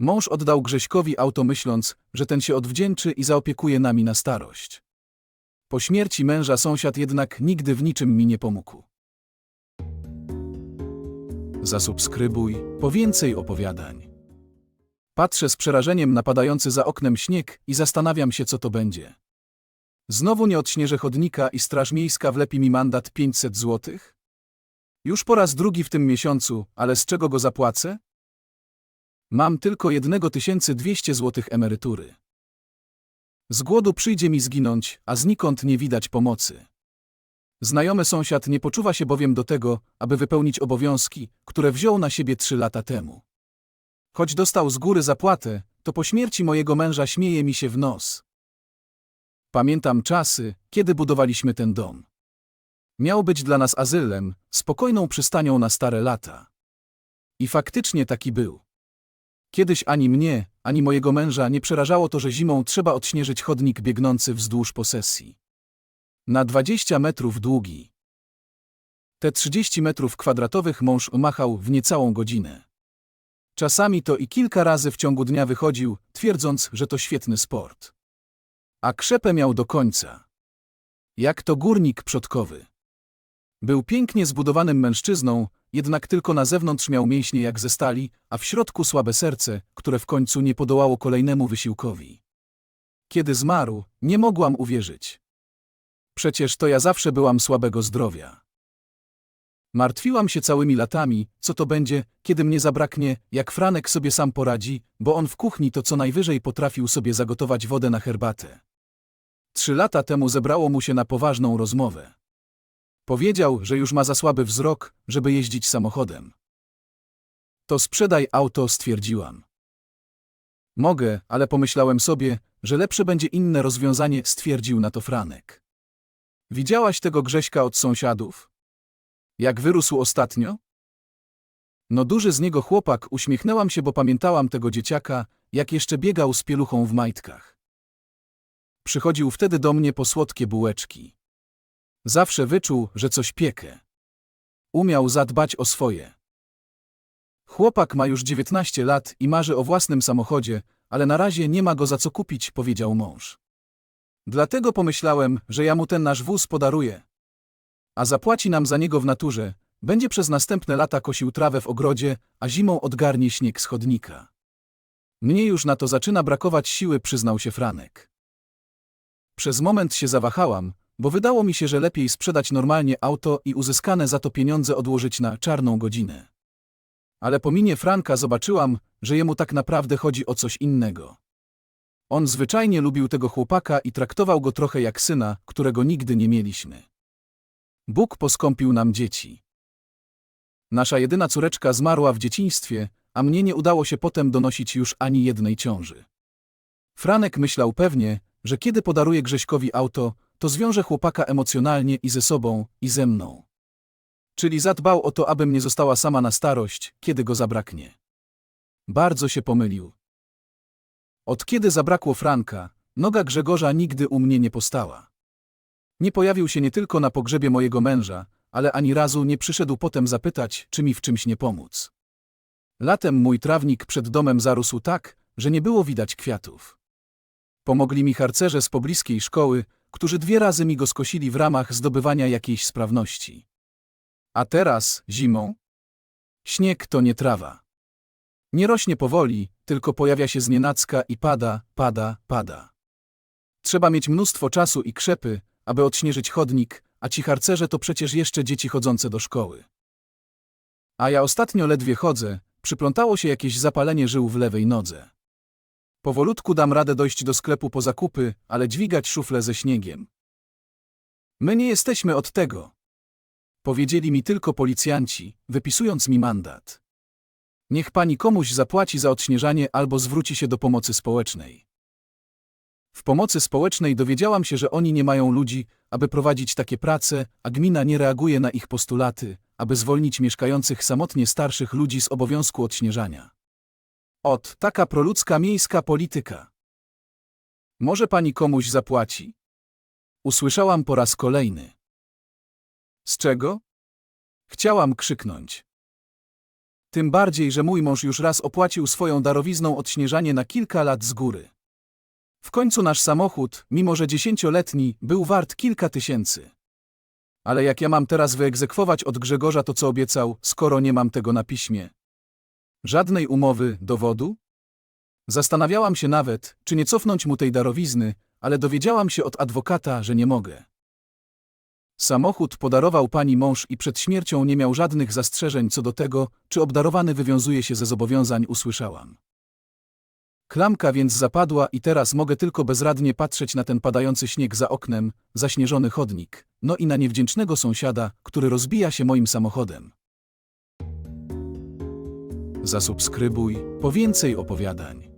Mąż oddał Grześkowi auto myśląc, że ten się odwdzięczy i zaopiekuje nami na starość. Po śmierci męża sąsiad jednak nigdy w niczym mi nie pomógł. Zasubskrybuj po więcej opowiadań. Patrzę z przerażeniem na padający za oknem śnieg i zastanawiam się, co to będzie. Znowu nie odśnieżę chodnika i Straż Miejska wlepi mi mandat 500 złotych? Już po raz drugi w tym miesiącu, ale z czego go zapłacę? Mam tylko 1200 złotych emerytury. Z głodu przyjdzie mi zginąć, a znikąd nie widać pomocy. Znajomy sąsiad nie poczuwa się bowiem do tego, aby wypełnić obowiązki, które wziął na siebie trzy lata temu. Choć dostał z góry zapłatę, to po śmierci mojego męża śmieje mi się w nos. Pamiętam czasy, kiedy budowaliśmy ten dom. Miał być dla nas azylem, spokojną przystanią na stare lata. I faktycznie taki był. Kiedyś ani mnie, ani mojego męża nie przerażało to, że zimą trzeba odśnieżyć chodnik biegnący wzdłuż posesji. Na 20 metrów długi. Te 30 metrów kwadratowych mąż machał w niecałą godzinę. Czasami to i kilka razy w ciągu dnia wychodził, twierdząc, że to świetny sport. A krzepę miał do końca. Jak to górnik przodkowy. Był pięknie zbudowanym mężczyzną, jednak tylko na zewnątrz miał mięśnie jak ze stali, a w środku słabe serce, które w końcu nie podołało kolejnemu wysiłkowi. Kiedy zmarł, nie mogłam uwierzyć. Przecież to ja zawsze byłam słabego zdrowia. Martwiłam się całymi latami, co to będzie, kiedy mnie zabraknie, jak Franek sobie sam poradzi, bo on w kuchni to co najwyżej potrafił sobie zagotować wodę na herbatę. Trzy lata temu zebrało mu się na poważną rozmowę. Powiedział, że już ma za słaby wzrok, żeby jeździć samochodem. To sprzedaj auto, stwierdziłam. Mogę, ale pomyślałem sobie, że lepsze będzie inne rozwiązanie, stwierdził na to Franek. Widziałaś tego Grześka od sąsiadów? Jak wyrósł ostatnio? No duży z niego chłopak, uśmiechnęłam się, bo pamiętałam tego dzieciaka, jak jeszcze biegał z pieluchą w majtkach. Przychodził wtedy do mnie po słodkie bułeczki. Zawsze wyczuł, że coś piekę. Umiał zadbać o swoje. Chłopak ma już 19 lat i marzy o własnym samochodzie, ale na razie nie ma go za co kupić, powiedział mąż. Dlatego pomyślałem, że ja mu ten nasz wóz podaruję. A zapłaci nam za niego w naturze, będzie przez następne lata kosił trawę w ogrodzie, a zimą odgarnie śnieg z chodnika. Mnie już na to zaczyna brakować siły, przyznał się Franek. Przez moment się zawahałam, bo wydało mi się, że lepiej sprzedać normalnie auto i uzyskane za to pieniądze odłożyć na czarną godzinę. Ale po minie Franka zobaczyłam, że jemu tak naprawdę chodzi o coś innego. On zwyczajnie lubił tego chłopaka i traktował go trochę jak syna, którego nigdy nie mieliśmy. Bóg poskąpił nam dzieci. Nasza jedyna córeczka zmarła w dzieciństwie, a mnie nie udało się potem donosić już ani jednej ciąży. Franek myślał pewnie, że kiedy podaruje Grześkowi auto, to zwiąże chłopaka emocjonalnie i ze sobą, i ze mną. Czyli zadbał o to, abym nie została sama na starość, kiedy go zabraknie. Bardzo się pomylił. Od kiedy zabrakło Franka, noga Grzegorza nigdy u mnie nie postała. Nie pojawił się nie tylko na pogrzebie mojego męża, ale ani razu nie przyszedł potem zapytać, czy mi w czymś nie pomóc. Latem mój trawnik przed domem zarósł tak, że nie było widać kwiatów. Pomogli mi harcerze z pobliskiej szkoły, którzy dwie razy mi go skosili w ramach zdobywania jakiejś sprawności. A teraz, zimą? Śnieg to nie trawa. Nie rośnie powoli, tylko pojawia się znienacka i pada, pada, pada. Trzeba mieć mnóstwo czasu i krzepy, aby odśnieżyć chodnik, a ci harcerze to przecież jeszcze dzieci chodzące do szkoły. A ja ostatnio ledwie chodzę, przyplątało się jakieś zapalenie żył w lewej nodze. Powolutku dam radę dojść do sklepu po zakupy, ale dźwigać szuflę ze śniegiem. My nie jesteśmy od tego. Powiedzieli mi tylko policjanci, wypisując mi mandat. Niech pani komuś zapłaci za odśnieżanie albo zwróci się do pomocy społecznej. W pomocy społecznej dowiedziałam się, że oni nie mają ludzi, aby prowadzić takie prace, a gmina nie reaguje na ich postulaty, aby zwolnić mieszkających samotnie starszych ludzi z obowiązku odśnieżania. Ot, taka proludzka miejska polityka. Może pani komuś zapłaci? Usłyszałam po raz kolejny. Z czego? Chciałam krzyknąć. Tym bardziej, że mój mąż już raz opłacił swoją darowizną odśnieżanie na kilka lat z góry. W końcu nasz samochód, mimo że dziesięcioletni, był wart kilka tysięcy. Ale jak ja mam teraz wyegzekwować od Grzegorza to, co obiecał, skoro nie mam tego na piśmie? Żadnej umowy, dowodu? Zastanawiałam się nawet, czy nie cofnąć mu tej darowizny, ale dowiedziałam się od adwokata, że nie mogę. Samochód podarował pani mąż i przed śmiercią nie miał żadnych zastrzeżeń co do tego, czy obdarowany wywiązuje się ze zobowiązań, usłyszałam. Klamka więc zapadła i teraz mogę tylko bezradnie patrzeć na ten padający śnieg za oknem, zaśnieżony chodnik, no i na niewdzięcznego sąsiada, który rozbija się moim samochodem. Zasubskrybuj po więcej opowiadań.